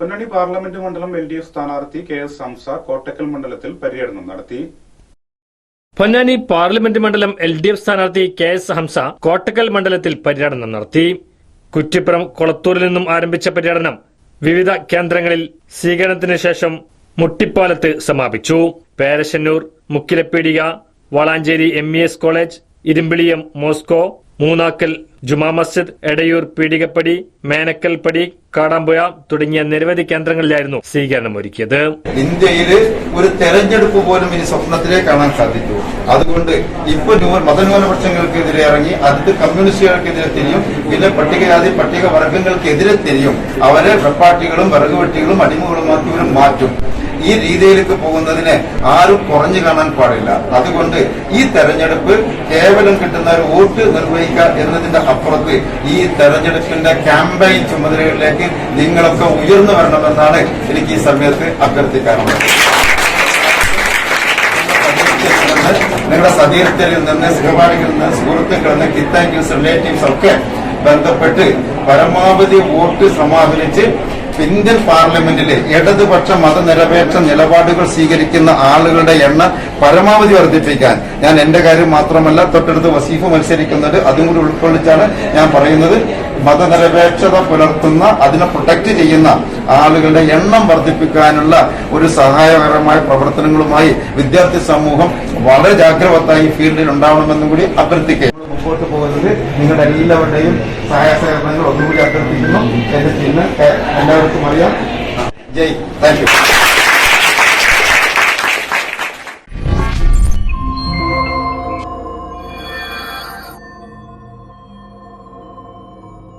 Ponnani parliament മണ്ഡലം L D F സ്ഥാനാർത്ഥി K S Hamza Kottakkal മണ്ഡലത്തിൽ പര്യടനം നടത്തി. പൊന്നാനി പാർലമെന്റ് മണ്ഡലം എൽ ഡി എഫ് സ്ഥാനാർത്ഥി കെ എസ് ഹംസ കോട്ടക്കൽ മണ്ഡലത്തിൽ പര്യടനം നടത്തി. കുറ്റിപ്പുറം കൊളത്തൂരിൽ നിന്നും ആരംഭിച്ച പര്യടനം വിവിധ കേന്ദ്രങ്ങളിൽ സ്വീകരണത്തിന് ശേഷം മുട്ടിപ്പാലത്ത് സമാപിച്ചു. Perassannur Mukkilapeedika Valanchery M college Irimbiliyam Moscow Moonnakkal Juma Masjid Edayur Peedikappadi Menakkalpadi Kadampuzha തുടങ്ങിയ നിരവധി കേന്ദ്രങ്ങളിലായിരുന്നു സ്വീകരണം ഒരുക്കിയത് ഇന്ത്യയിൽ ഒരു തെരഞ്ഞെടുപ്പ് പോലും ഇനി സ്വപ്നത്തിലേ കാണാൻ സാധിച്ചു. അതുകൊണ്ട് ഇപ്പൊ ന്യൂ- മതന്യൂനപക്ഷങ്ങൾക്കെതിരെ ഇറങ്ങി അടുത്ത് കമ്മ്യൂണിസ്റ്റുകൾക്കെതിരെ തിരിയും പിന്നെ പട്ടികജാതി പട്ടിക വർഗങ്ങൾക്കെതിരെ തിരിയും അവരെ വെപ്പാട്ടികളും വിറകുവെട്ടികളും ഇവർ മാറ്റും. ഈ രീതിയിലേക്ക് പോകുന്നതിനെ ആരും കുറഞ്ഞു കാണാൻ പാടില്ല. അതുകൊണ്ട് ഈ തെരഞ്ഞെടുപ്പ് കേവലം കിട്ടുന്ന ഒരു വോട്ട് നിർവഹിക്കുക എന്നതിന്റെ അപ്പുറത്ത് ഈ തെരഞ്ഞെടുപ്പിന്റെ ക്യാമ്പയിൻ ചുമതലകളിലേക്ക് നിങ്ങളൊക്കെ ഉയർന്നു വരണമെന്നാണ് എനിക്ക് ഈ സമയത്ത് അഭ്യർത്ഥിക്കാറുള്ളത് നിങ്ങളുടെ സതീർത്ഥരിൽ നിന്ന് സഹപാഠികളിൽ നിന്ന് സുഹൃത്തുക്കളിൽ നിന്ന് കിത്താങ്കിൾസ് റിലേറ്റീവ്സ് ഒക്കെ ബന്ധപ്പെട്ട് പരമാവധി വോട്ട് സമാഹരിച്ച് ഇന്ത്യൻ പാർലമെന്റിലെ ഇടതുപക്ഷ മതനിരപേക്ഷ നിലപാടുകൾ സ്വീകരിക്കുന്ന ആളുകളുടെ എണ്ണം പരമാവധി വർദ്ധിപ്പിക്കാൻ ഞാൻ എന്റെ കാര്യം മാത്രമല്ല തൊട്ടടുത്ത് വസീഫ് മത്സരിക്കുന്നുണ്ട് അതും കൂടി ഉൾക്കൊള്ളിച്ചാണ് ഞാൻ പറയുന്നത്. മതനിരപേക്ഷത പുലർത്തുന്ന അതിനെ പ്രൊട്ടക്ട് ചെയ്യുന്ന ആളുകളുടെ എണ്ണം വർദ്ധിപ്പിക്കാനുള്ള ഒരു സഹായകരമായ പ്രവർത്തനങ്ങളുമായി വിദ്യാർത്ഥി സമൂഹം വളരെ ജാഗ്രതയായി ഈ ഫീൽഡിൽ ഉണ്ടാവണമെന്നും കൂടി അഭ്യർത്ഥിക്കുക മുമ്പോട്ട് നിങ്ങളുടെ എല്ലാവരുടെയും സഹായ സഹകരണങ്ങൾ ഒന്നുകൂടി അഭ്യർത്ഥിക്കുന്നു. എന്റെ ടീമിന് എല്ലാവർക്കും അറിയാം. ജയ്. താങ്ക്